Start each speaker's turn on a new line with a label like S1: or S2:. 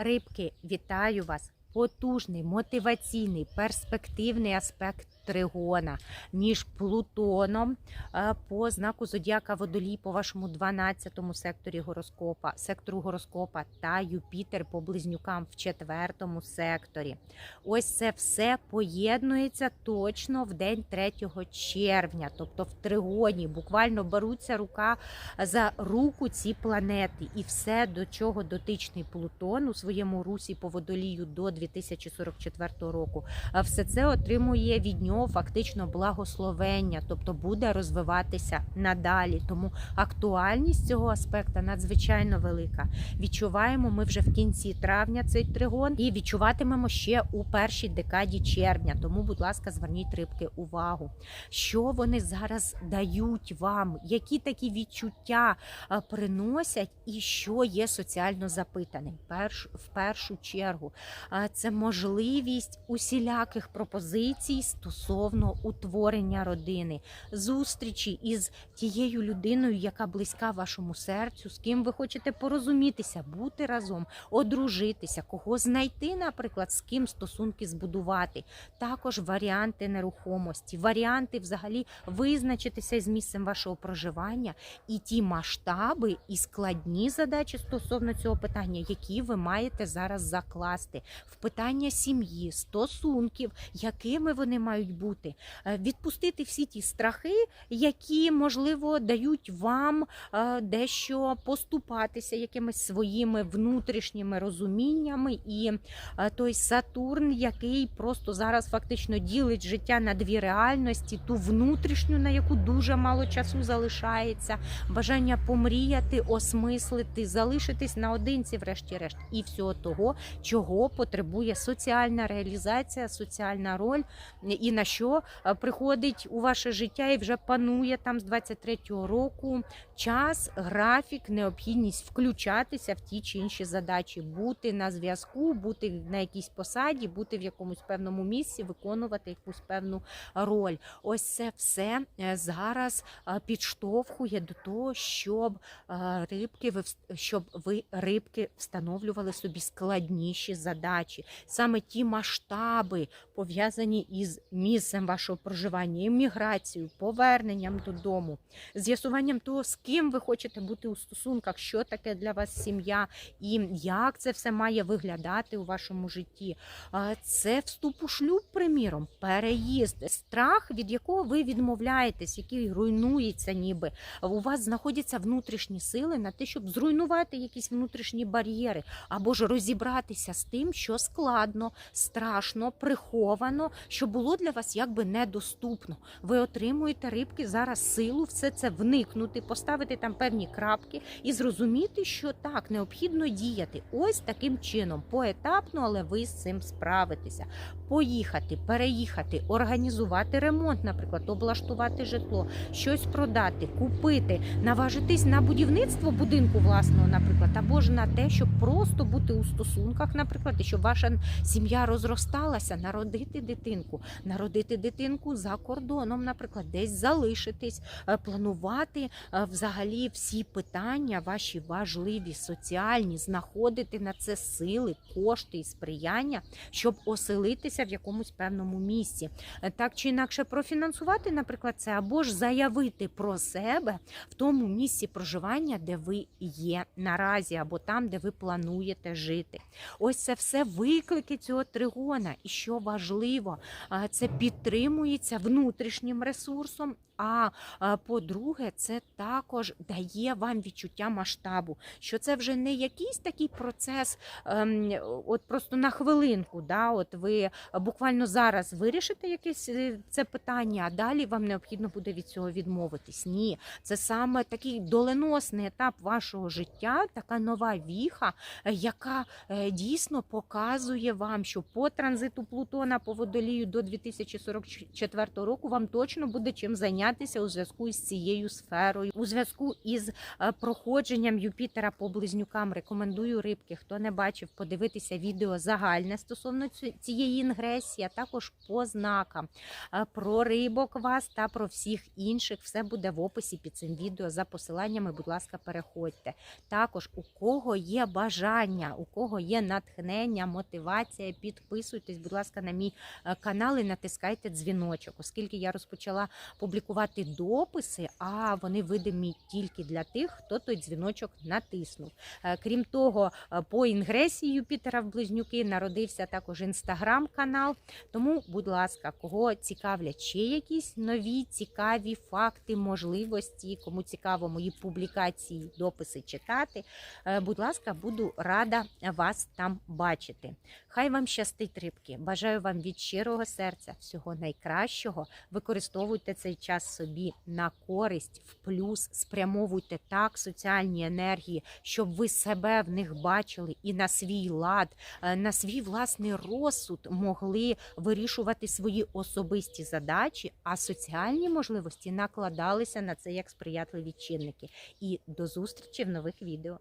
S1: Рибки, вітаю вас! Потужний, мотиваційний, перспективний аспект тригона між Плутоном е, по знаку Зодіака Водолій по вашому 12-му секторі гороскопа, сектору гороскопа та Юпітер по близнюкам в четвертому секторі. Ось це все поєднується точно в день 3 червня, тобто в тригоні. Буквально беруться рука за руку ці планети, і все, до чого дотичний Плутон у своєму русі по водолію до 2044 року, все це отримує від нього фактично благословення, тобто буде розвиватися надалі. Тому актуальність цього аспекта надзвичайно велика. Відчуваємо ми вже в кінці травня цей тригон і відчуватимемо ще у першій декаді червня. Тому, будь ласка, зверніть рибки увагу, що вони зараз дають вам, які такі відчуття приносять, і що є соціально запитаним. Перш в першу чергу, це можливість усіляких пропозицій стосовно утворення родини, зустрічі із тією людиною, яка близька вашому серцю, з ким ви хочете порозумітися, бути разом, одружитися, кого знайти, наприклад, з ким стосунки збудувати. Також варіанти нерухомості, варіанти взагалі визначитися із місцем вашого проживання і ті масштаби і складні задачі стосовно цього питання, які ви маєте зараз закласти в питання сім'ї, стосунків, якими вони мають бути, Е, відпустити всі ті страхи, які можливо дають вам е, дещо поступатися якимись своїми внутрішніми розуміннями, і е, той Сатурн, який просто зараз фактично ділить життя на дві реальності: ту внутрішню, на яку дуже мало часу залишається, бажання помріяти, осмислити, залишитись наодинці, врешті-решт, і всього того, чого потребує соціальна реалізація, соціальна роль, і на що е, приходить у ваше життя і вже панує там з 23-го року час, графік, необхідність включатися в ті чи інші задачі, бути на зв'язку, бути на якійсь посаді, бути в якомусь певному місці, виконувати якусь певну роль. Ось це все е, зараз е, підштовхує до того, щоб рибки щоб ви рибки встановлювали собі складніші задачі, саме ті масштаби пов'язані із місцем вашого проживання, імміграцією, поверненням додому, з'ясуванням того, з ким ви хочете бути у стосунках, що таке для вас сім'я, і як це все має виглядати у вашому житті. Це вступ у шлюб, приміром, переїзд, страх, від якого ви відмовляєтесь, який руйнується, ніби у вас знаходяться внутрішні сили на те, щоб зруйнувати якісь внутрішні бар'єри, або ж розібратися з тим, що складно, страшно, приховано, що було для вас якби недоступно. Ви отримуєте рибки зараз силу, все це вникнути, поставити там певні крапки і зрозуміти, що так необхідно діяти. Ось таким чином, поетапно, але ви з цим справитеся. Поїхати, переїхати, організувати ремонт, наприклад, облаштувати житло, щось продати, купити, наважитись на будівництво будинку власного, наприклад, або ж на те, щоб просто бути у стосунках, наприклад, і щоб ваша сім'я розросталася, народити дитинку, народити дитинку за кордоном, наприклад, десь залишитись, е, планувати е, взагалі всі питання, ваші важливі, соціальні, знаходити на це сили, кошти і сприяння, щоб оселитися в якомусь певному місці. Е, Так чи інакше профінансувати, наприклад, це або ж заявити про себе в тому місці проживання, де ви є наразі, або там, де ви плануєте жити. Ось це все виклики цього тригона. І що важливо, це підтримується внутрішнім ресурсом. А по-друге, це також дає вам відчуття масштабу, що це вже не якийсь такий процес, ем, от просто на хвилинку. Да, от ви буквально зараз вирішите якесь е, це питання, а далі вам необхідно буде від цього відмовитись. Ні, це саме такий доленосний етап вашого життя, така нова віха, е, яка е, дійсно показує вам, що по транзиту Плутона по водолію до 2044 року вам точно буде чим зайнятися у зв'язку з цією сферою. У зв'язку із е, проходженням Юпітера по близнюкам рекомендую рибки. Хто не бачив, подивитися відео загальне стосовно цієї інгресії, а також по знакам Е, про рибок вас та про всіх інших. Все буде в описі під цим відео за посиланнями. Будь ласка, переходьте. Також у кого є бажання, у кого є натхнення, мотивація, підписуйтесь, будь ласка, на мій е, канал і натискайте дзвіночок, оскільки я розпочала публікувати дописи, а вони видимі тільки для тих, хто той дзвіночок натиснув. Е, Крім того, е, по інгресії Юпітера в близнюки народився також інстаграм-канал. Тому, будь ласка, кого цікавлять ще якісь нові цікаві факти, можливості, кому цікаво мої публікації, дописи читати, е, будь ласка, буду рада вас там бачити. Хай вам щастить рибки. Бажаю вам від щирого серця всього найкращого. Використовуйте цей час собі на користь, в плюс, спрямовуйте так соціальні енергії, щоб ви себе в них бачили і на свій лад, е, на свій власний розсуд могли вирішувати свої особисті задачі, а соціальні можливості накладалися на це як сприятливі чинники. І до зустрічі в нових відео.